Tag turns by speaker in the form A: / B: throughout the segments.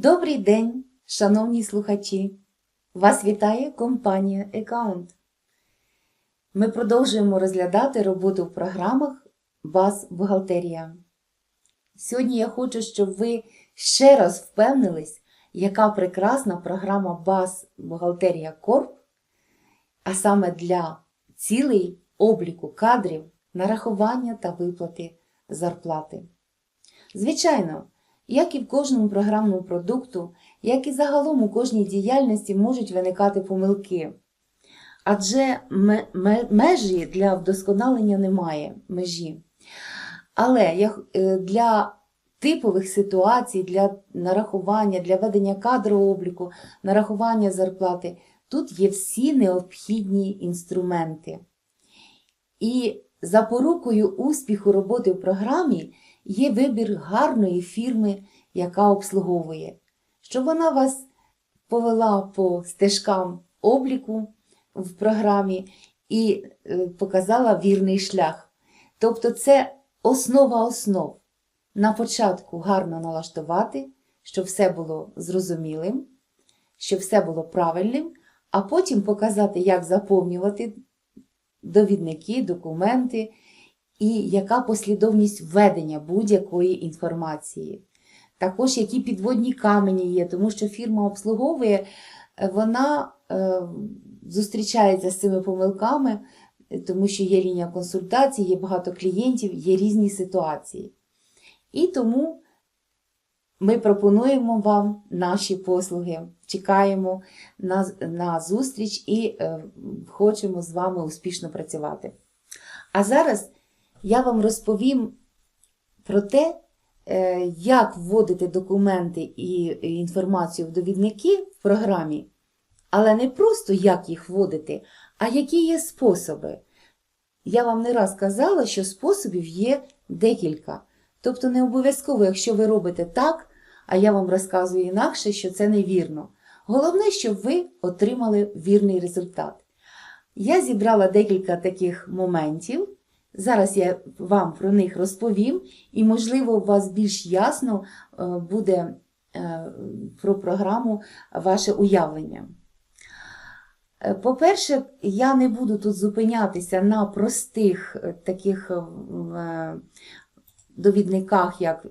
A: Добрий день, шановні слухачі! Вас вітає компанія Account. Ми продовжуємо розглядати роботу в програмах Баз Бухгалтерія. Сьогодні я хочу, щоб ви ще раз впевнились, яка прекрасна програма Баз Бухгалтерія Корп, а саме для цілей обліку кадрів, нарахування та виплати зарплати. Звичайно, як і в кожному програмному продукту, як і загалом у кожній діяльності можуть виникати помилки. Адже ме- ме- межі для вдосконалення немає межі. Але е, для типових ситуацій, для нарахування, для ведення кадрового обліку, нарахування зарплати, тут є всі необхідні інструменти. І запорукою успіху роботи в програмі є вибір гарної фірми, яка обслуговує, щоб вона вас повела по стежкам обліку в програмі і е, показала вірний шлях. Тобто це основа основ. На початку гарно налаштувати, щоб все було зрозумілим, щоб все було правильним, а потім показати, як заповнювати довідники, документи і яка послідовність введення будь-якої інформації. Також які підводні камені є, тому що фірма обслуговує, е, вона е, зустрічається з цими помилками, тому що є лінія консультацій, є багато клієнтів, є різні ситуації. І тому ми пропонуємо вам наші послуги. Чекаємо на, на зустріч і е, хочемо з вами успішно працювати. А зараз я вам розповім про те, е, як вводити документи і інформацію в довідники в програмі, але не просто як їх вводити, а які є способи. Я вам не раз казала, що способів є декілька. Тобто не обов'язково, якщо ви робите так, а я вам розказую інакше, що це невірно. Головне, щоб ви отримали вірний результат. Я зібрала декілька таких моментів. Зараз я вам про них розповім, і, можливо, у вас більш ясно е, буде е, про програму ваше уявлення. Е, По-перше, я не буду тут зупинятися на простих таких довідниках, як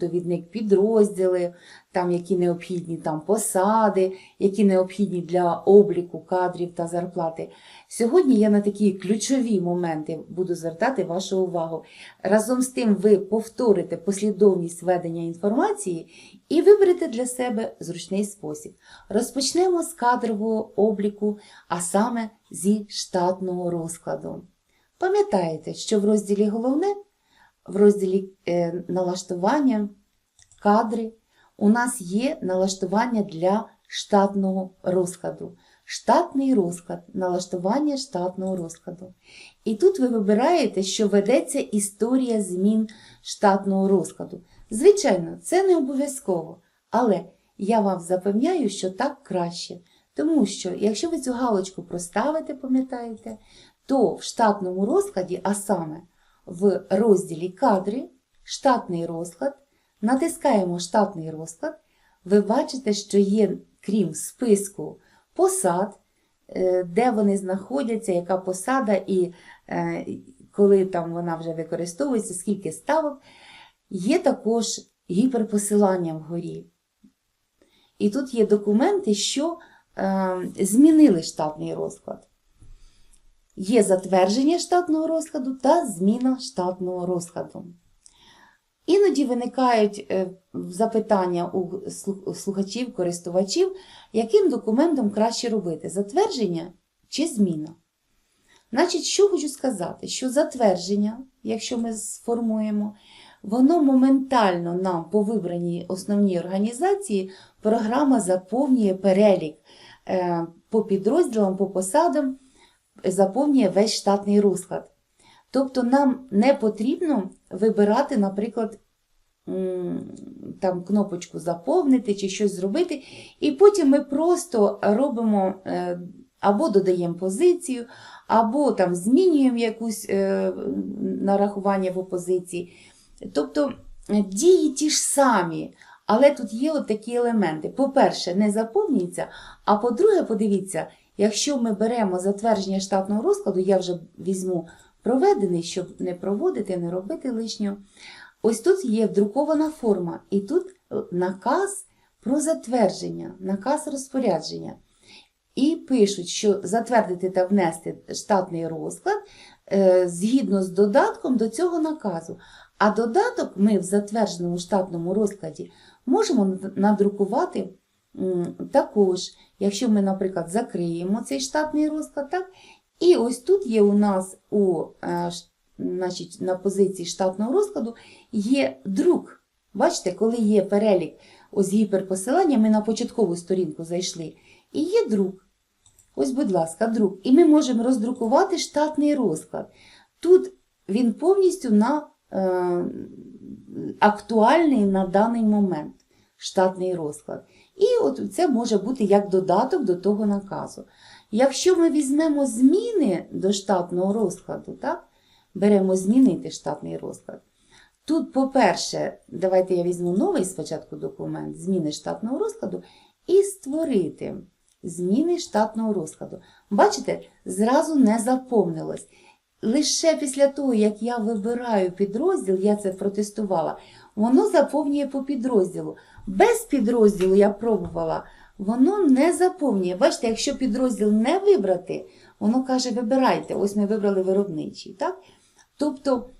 A: довідник підрозділи, там які необхідні там посади, які необхідні для обліку кадрів та зарплати. Сьогодні я на такі ключові моменти буду звертати вашу увагу. Разом з тим ви повторите послідовність ведення інформації і виберете для себе зручний спосіб. Розпочнемо з кадрового обліку, а саме зі штатного розкладу. Пам'ятаєте, що в розділі головне, в розділі е, налаштування, кадри, у нас є налаштування для штатного розкладу. Штатний розклад, налаштування штатного розкладу. І тут ви вибираєте, що ведеться історія змін штатного розкладу. Звичайно, це не обов'язково, але я вам запевняю, що так краще. Тому що, якщо ви цю галочку проставите, пам'ятаєте, то в штатному розкладі, а саме в розділі кадри, штатний розклад, натискаємо штатний розклад, ви бачите, що є, крім списку посад, е, де вони знаходяться, яка посада, і е, коли там вона вже використовується, скільки ставок, є також гіперпосилання вгорі. І тут є документи, що е, змінили штатний розклад. Є затвердження штатного розкладу та зміна штатного розкладу. Іноді виникають е, запитання у слухачів, користувачів, яким документом краще робити затвердження чи зміна. Значить, що хочу сказати, що затвердження, якщо ми сформуємо, воно моментально нам по вибраній основній організації програма заповнює перелік е, по підрозділам, по посадам, заповнює весь штатний розклад. Тобто нам не потрібно вибирати, наприклад, там кнопочку заповнити чи щось зробити, і потім ми просто робимо е, або додаємо позицію, або там змінюємо якусь е, нарахування в опозиції. Тобто е, дії ті ж самі, Але тут є от такі елементи. По-перше, не заповнюється, а по-друге, подивіться, якщо ми беремо затвердження штатного розкладу, я вже візьму проведений, щоб не проводити, не робити лишнього. Ось тут є вдрукована форма, і тут наказ про затвердження, наказ розпорядження. І пишуть, що затвердити та внести штатний розклад е, згідно з додатком до цього наказу. А додаток ми в затвердженому штатному розкладі можемо надрукувати також, якщо ми, наприклад, закриємо цей штатний розклад, так? І ось тут є у нас у, е, значить, на позиції штатного розкладу є друк. Бачите, коли є перелік ось гіперпосилання, ми на початкову сторінку зайшли, і є друк. Ось, будь ласка, друк. І ми можемо роздрукувати штатний розклад. Тут він повністю на, е, актуальний на даний момент штатний розклад. І от це може бути як додаток до того наказу. Якщо ми візьмемо зміни до штатного розкладу, так? беремо змінити штатний розклад. Тут, по-перше, давайте я візьму новий спочатку документ зміни штатного розкладу і створити зміни штатного розкладу. Бачите, зразу не заповнилось. Лише після того, як я вибираю підрозділ, я це протестувала, воно заповнює по підрозділу. Без підрозділу я пробувала, воно не заповнює. Бачите, якщо підрозділ не вибрати, воно каже, вибирайте. Ось ми вибрали виробничий. Так? Тобто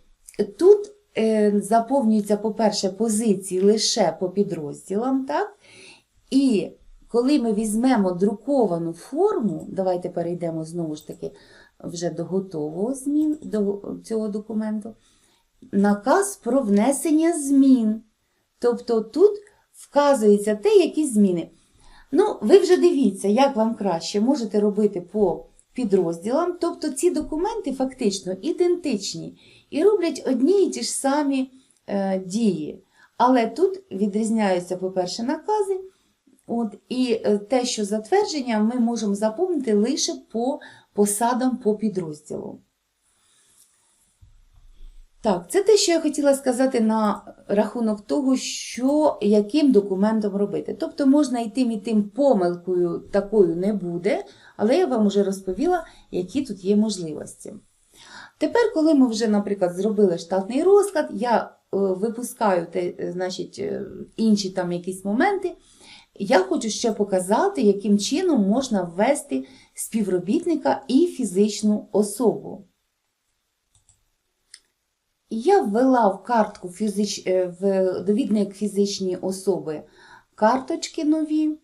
A: тут е, заповнюються, по-перше, позиції лише по підрозділам. Так? І коли ми візьмемо друковану форму, давайте перейдемо знову ж таки вже до готового змін до цього документу, наказ про внесення змін. Тобто тут вказується те, які зміни. Ну, ви вже дивіться, як вам краще можете робити по підрозділам. Тобто ці документи фактично ідентичні і роблять одні і ті ж самі е, дії. Але тут відрізняються, по-перше, накази. От, і е, те, що затвердження, ми можемо заповнити лише по посадам по підрозділу. Так, це те, що я хотіла сказати на рахунок того, що яким документом робити. Тобто можна і тим, і тим помилкою такою не буде, але я вам вже розповіла, які тут є можливості. Тепер, коли ми вже, наприклад, зробили штатний розклад, я е, випускаю те, е, значить, е, інші там якісь моменти. Я хочу ще показати, яким чином можна ввести співробітника і фізичну особу. Я ввела в картку фізич... е, в довідник фізичні особи карточки нові.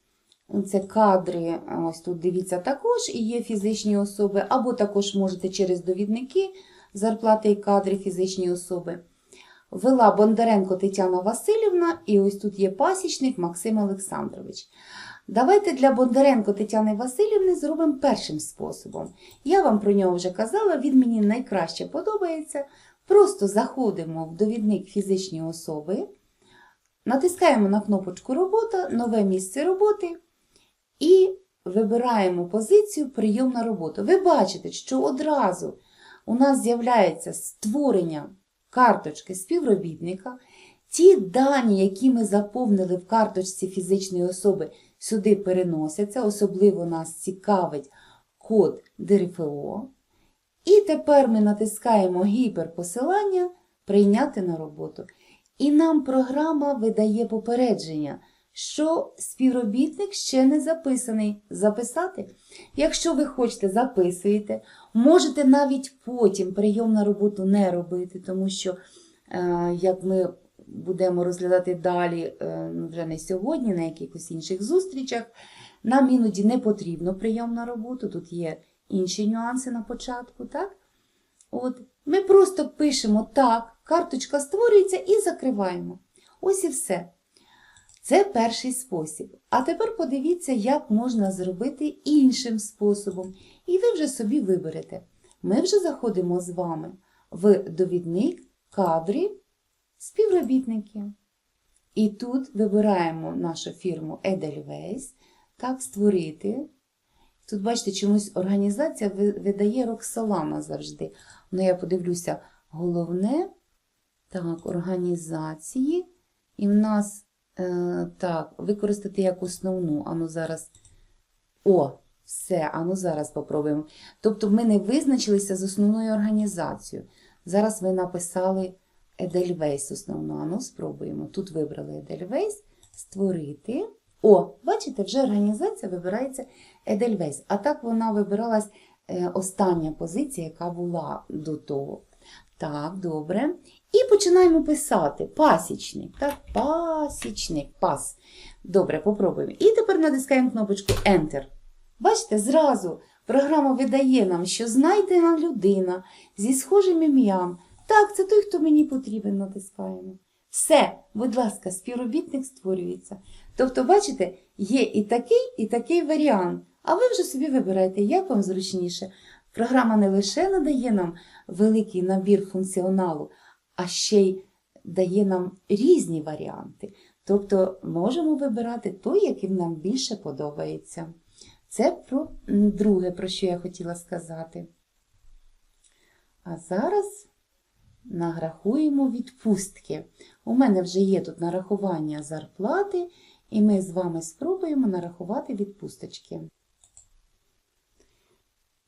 A: Це кадри, ось тут дивіться, також і є фізичні особи, або також можете через довідники зарплати і кадри фізичні особи. Вела Бондаренко Тетяна Васильівна, і ось тут є пасічник Максим Олександрович. Давайте для Бондаренко Тетяни Васильівни зробимо першим способом. Я вам про нього вже казала, він мені найкраще подобається. Просто заходимо в довідник фізичні особи, натискаємо на кнопочку Робота, нове місце роботи і вибираємо позицію Прийом на роботу. Ви бачите, що одразу у нас з'являється створення карточки співробітника. Ті дані, які ми заповнили в карточці фізичної особи, сюди переносяться, особливо нас цікавить код ДРФО. І тепер ми натискаємо гіперпосилання Прийняти на роботу. І нам програма видає попередження, що співробітник ще не записаний. Записати? Якщо ви хочете, записуєте. Можете навіть потім прийом на роботу не робити, тому що, е, як ми будемо розглядати далі, е, ну, вже не сьогодні, на якихось інших зустрічах, нам іноді не потрібно прийом на роботу, тут є інші нюанси на початку, так? От, ми просто пишемо так, карточка створюється і закриваємо. Ось і все. Це перший спосіб. А тепер подивіться, як можна зробити іншим способом. І ви вже собі виберете. Ми вже заходимо з вами в довідник кадрів співробітники. І тут вибираємо нашу фірму Edelweiss, так, створити. Тут, бачите, чомусь організація ви- видає Роксолана завжди. Ну, я подивлюся, головне, так, організації. І в нас Е, так, використати як основну. Ану зараз. О, все, ану зараз попробуємо. Тобто ми не визначилися з основною організацією. Зараз ви написали Edelweiss основну. Ану, спробуємо. Тут вибрали Edelweiss, створити. О, бачите, вже організація вибирається Edelweiss. А так вона вибиралась е, остання позиція, яка була до того. Так, добре. І починаємо писати пасічник. Так, пасічник, пас. Добре, попробуємо. І тепер натискаємо кнопочку Enter. Бачите, зразу програма видає нам, що знайдена людина зі схожим ім'ям. Так, це той, хто мені потрібен, натискаємо. Все, будь ласка, співробітник створюється. Тобто, бачите, є і такий, і такий варіант. А ви вже собі вибираєте, як вам зручніше. Програма не лише надає нам великий набір функціоналу, а ще й дає нам різні варіанти. Тобто можемо вибирати той, який нам більше подобається. Це про друге, про що я хотіла сказати. А зараз награхуємо відпустки. У мене вже є тут нарахування зарплати, і ми з вами спробуємо нарахувати відпусточки.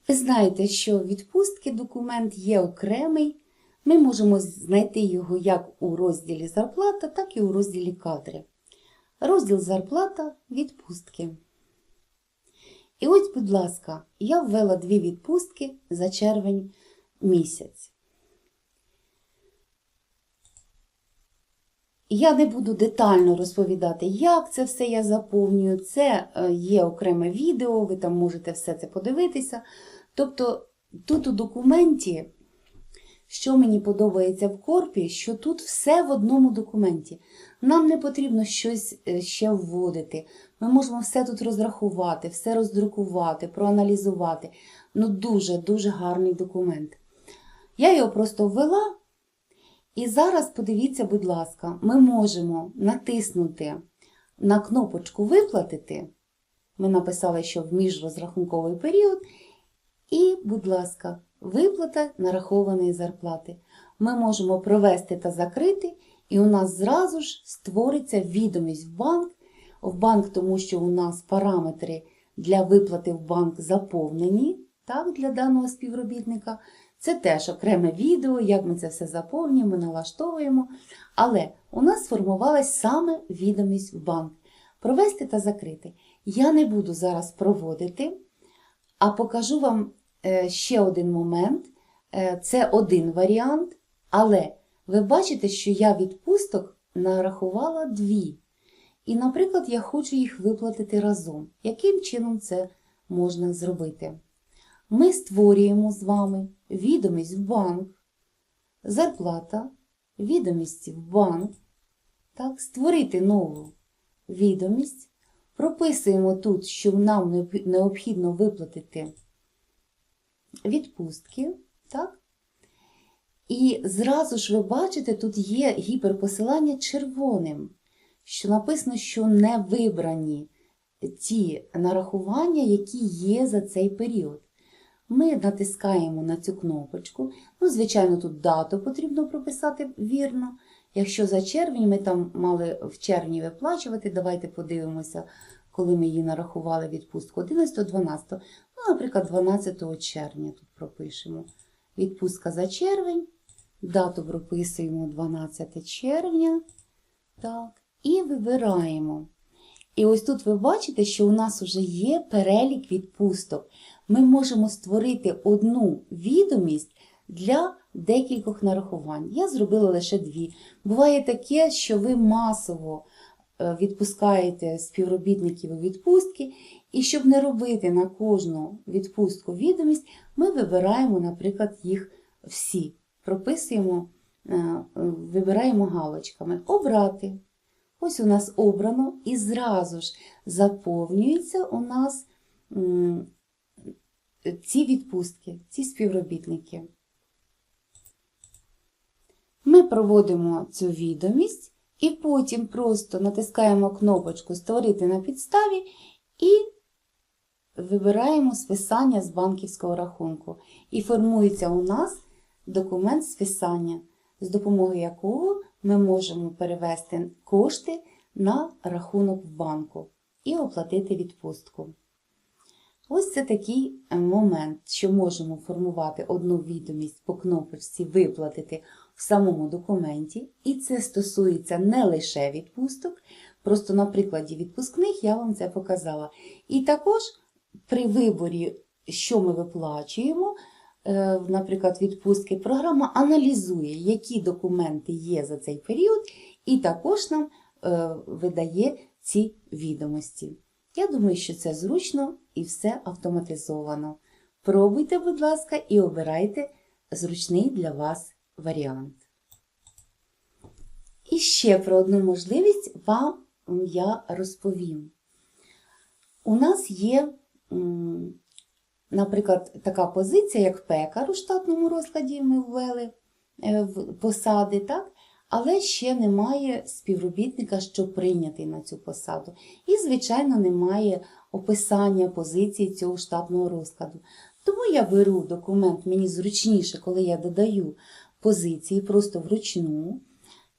A: Ви знаєте, що відпустки документ є окремий. Ми можемо знайти його як у розділі зарплата, так і у розділі кадри. Розділ зарплата відпустки. І ось, будь ласка, я ввела дві відпустки за червень місяць. Я не буду детально розповідати, як це все я заповнюю. Це е, є окреме відео, ви там можете все це подивитися. Тобто, тут у документі, що мені подобається в корпі, що тут все в одному документі. Нам не потрібно щось е, ще вводити. Ми можемо все тут розрахувати, все роздрукувати, проаналізувати. Ну, дуже-дуже гарний документ. Я його просто ввела. І зараз подивіться, будь ласка, ми можемо натиснути на кнопочку Виплатити. Ми написали, що в міжрозрахунковий період. І, будь ласка, виплата нарахованої зарплати. Ми можемо провести та закрити, і у нас зразу ж створиться відомість в банк. В банк, тому що у нас параметри для виплати в банк заповнені так, для даного співробітника. Це теж окреме відео, як ми це все заповнюємо, налаштовуємо. Але у нас сформувалась саме відомість в банк. Провести та закрити. Я не буду зараз проводити, а покажу вам е, ще один момент. Е, Це один варіант, але ви бачите, що я відпусток нарахувала дві. І, наприклад, я хочу їх виплатити разом. Яким чином це можна зробити? Ми створюємо з вами відомість в банк, зарплата, відомість в банк. Так, Створити нову відомість. Прописуємо тут, що нам необхідно виплатити відпустки. Так? І зразу ж ви бачите, тут є гіперпосилання червоним, що написано, що не вибрані ті нарахування, які є за цей період. Ми натискаємо на цю кнопочку. Ну, звичайно, тут дату потрібно прописати вірно. Якщо за червень ми там мали в червні виплачувати, давайте подивимося, коли ми її нарахували відпустку 11-12. Ну, наприклад, 12 червня тут пропишемо. Відпустка за червень, дату прописуємо 12 червня. Так, І вибираємо. І ось тут ви бачите, що у нас вже є перелік відпусток. Ми можемо створити одну відомість для декількох нарахувань. Я зробила лише дві. Буває таке, що ви масово е, відпускаєте співробітників у відпустки, і щоб не робити на кожну відпустку відомість, ми вибираємо, наприклад, їх всі. Прописуємо, е, вибираємо галочками Обрати. Ось у нас обрано і зразу ж заповнюються у нас ці відпустки, ці співробітники. Ми проводимо цю відомість і потім просто натискаємо кнопочку Створити на підставі і вибираємо списання з банківського рахунку. І формується у нас документ списання, з допомогою якого ми можемо перевести кошти на рахунок в банку і оплатити відпустку. Ось це такий е, момент, що можемо формувати одну відомість по кнопочці виплатити в самому документі. І це стосується не лише відпусток, просто на прикладі відпускних я вам це показала. І також при виборі, що ми виплачуємо, е, наприклад, відпустки, програма аналізує, які документи є за цей період, і також нам е, видає ці відомості. Я думаю, що це зручно і все автоматизовано. Пробуйте, будь ласка, і обирайте зручний для вас варіант. І ще про одну можливість вам я розповім. У нас є, наприклад, така позиція, як пекар у штатному розкладі ми ввели е, в посади, так? Але ще немає співробітника, що прийнятий на цю посаду. І, звичайно, немає описання позиції цього штатного розкладу. Тому я беру документ, мені зручніше, коли я додаю позиції просто вручну.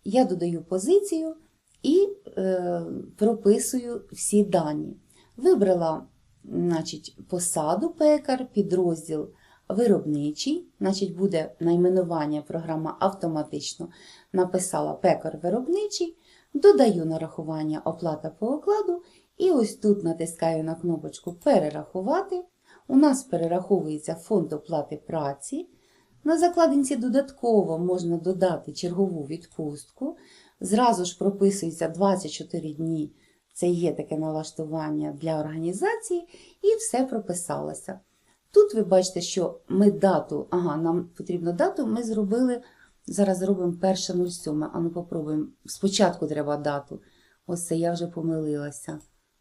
A: Я додаю позицію і е, прописую всі дані. Вибрала значить, посаду пекар, підрозділ виробничий, значить, буде найменування програма автоматично написала пекар виробничий, додаю нарахування оплата по окладу, і ось тут натискаю на кнопочку Перерахувати. У нас перераховується фонд оплати праці. На закладинці додатково можна додати чергову відпустку. Зразу ж прописується 24 дні. Це є таке налаштування для організації, і все прописалося. Тут ви бачите, що ми дату, ага, нам потрібно дату, ми зробили, зараз зробимо 1.07. Ану, попробуємо. Спочатку треба дату. Ось це я вже помилилася.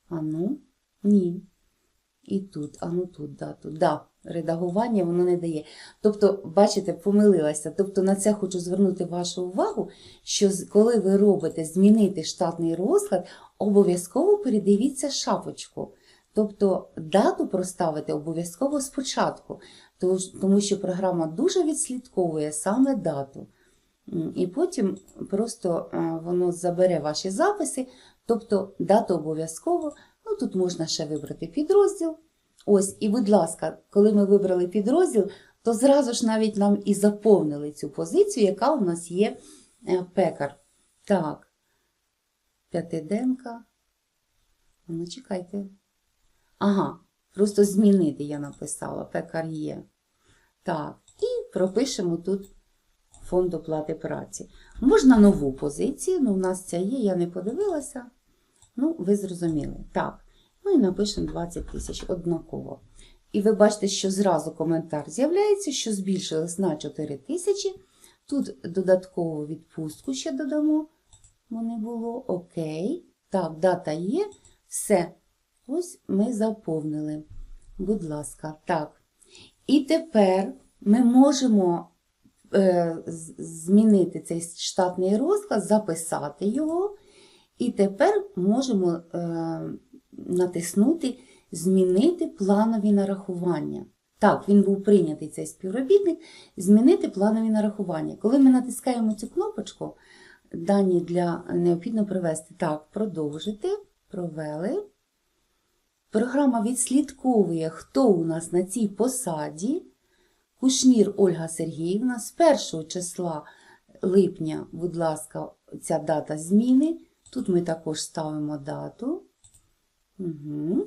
A: Ану, ні. І тут, ану тут дату. Да, редагування воно не дає. Тобто, бачите, помилилася. Тобто на це хочу звернути вашу увагу, що коли ви робите змінити штатний розклад, обов'язково передивіться шапочку. Тобто дату проставити обов'язково спочатку, тому що програма дуже відслідковує саме дату. І потім просто е, воно забере ваші записи, тобто дату обов'язково. Ну, тут можна ще вибрати підрозділ. Ось, і, будь ласка, коли ми вибрали підрозділ, то зразу ж навіть нам і заповнили цю позицію, яка у нас є е, пекар. Так, п'ятиденка. Ну, чекайте. Ага, просто змінити я написала, пекар є. Так, і пропишемо тут фонд оплати праці. Можна нову позицію, ну, у нас ця є, я не подивилася. Ну, ви зрозуміли. Так. Ну і напишемо 20 тисяч однаково. І ви бачите, що зразу коментар з'являється, що збільшилось на 4 тисячі. Тут додаткову відпустку ще додамо. Бо не було. Окей. Так, дата є. Все. Ось ми заповнили. Будь ласка, так. І тепер ми можемо е, змінити цей штатний розклад, записати його. І тепер можемо е, натиснути Змінити планові нарахування. Так, він був прийнятий цей співробітник. Змінити планові нарахування. Коли ми натискаємо цю кнопочку, дані для необхідно привести. Так, продовжити. Провели. Програма відслідковує, хто у нас на цій посаді. Кушнір Ольга Сергіївна з 1 числа липня, будь ласка, ця дата зміни. Тут ми також ставимо дату. Угу.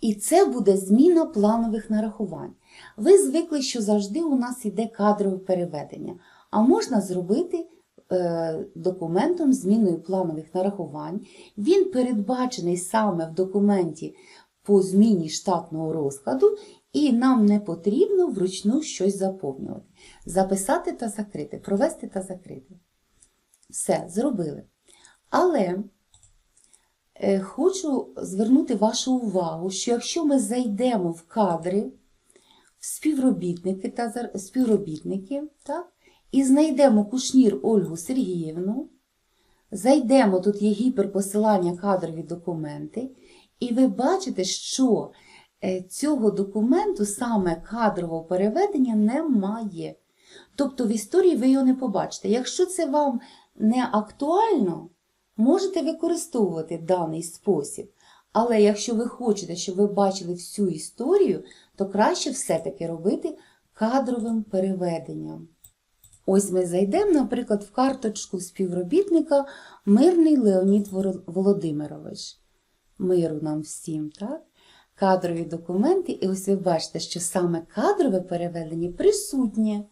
A: І це буде зміна планових нарахувань. Ви звикли, що завжди у нас йде кадрове переведення, а можна зробити е, документом зміною планових нарахувань. Він передбачений саме в документі по зміні штатного розкладу, і нам не потрібно вручну щось заповнювати. Записати та закрити, провести та закрити. Все, зробили. Але е, хочу звернути вашу увагу, що якщо ми зайдемо в кадри, в співробітники та співробітники, так, і знайдемо кушнір Ольгу Сергіївну, зайдемо, тут є гіперпосилання кадрові документи, і ви бачите, що е, цього документу саме кадрового переведення немає. Тобто в історії ви його не побачите. Якщо це вам не актуально, Можете використовувати даний спосіб, але якщо ви хочете, щоб ви бачили всю історію, то краще все-таки робити кадровим переведенням. Ось ми зайдемо, наприклад, в карточку співробітника Мирний Леонід Володимирович. Миру нам всім, так? Кадрові документи, і ось ви бачите, що саме кадрове переведення присутнє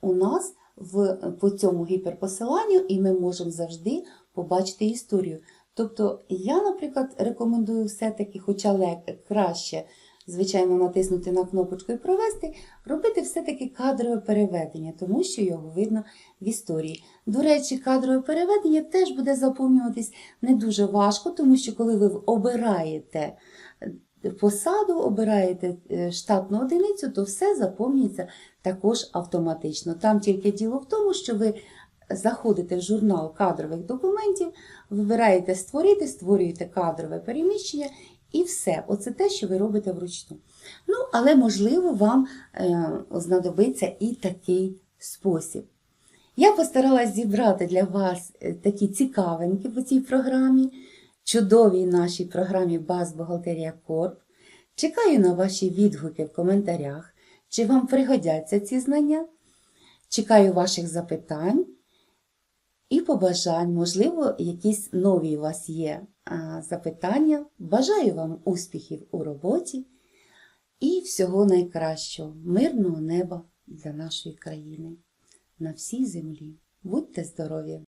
A: у нас в, по цьому гіперпосиланню, і ми можемо завжди побачити історію. Тобто, я, наприклад, рекомендую все-таки, хоча краще, звичайно, натиснути на кнопочку і провести, робити все-таки кадрове переведення, тому що його видно в історії. До речі, кадрове переведення теж буде заповнюватись не дуже важко, тому що коли ви обираєте е, посаду, обираєте е, штатну одиницю, то все заповнюється також автоматично. Там тільки діло в тому, що ви заходите в журнал кадрових документів, вибираєте створити, створюєте кадрове переміщення і все. Оце те, що ви робите вручну. Ну, але можливо, вам е, знадобиться і такий спосіб. Я постаралась зібрати для вас е, такі цікавинки по цій програмі, чудовій нашій програмі Баз Бухгалтерія Корп. Чекаю на ваші відгуки в коментарях, чи вам пригодяться ці знання. Чекаю ваших запитань і побажань. Можливо, якісь нові у вас є запитання. Бажаю вам успіхів у роботі і всього найкращого, мирного неба для нашої країни на всій землі. Будьте здорові!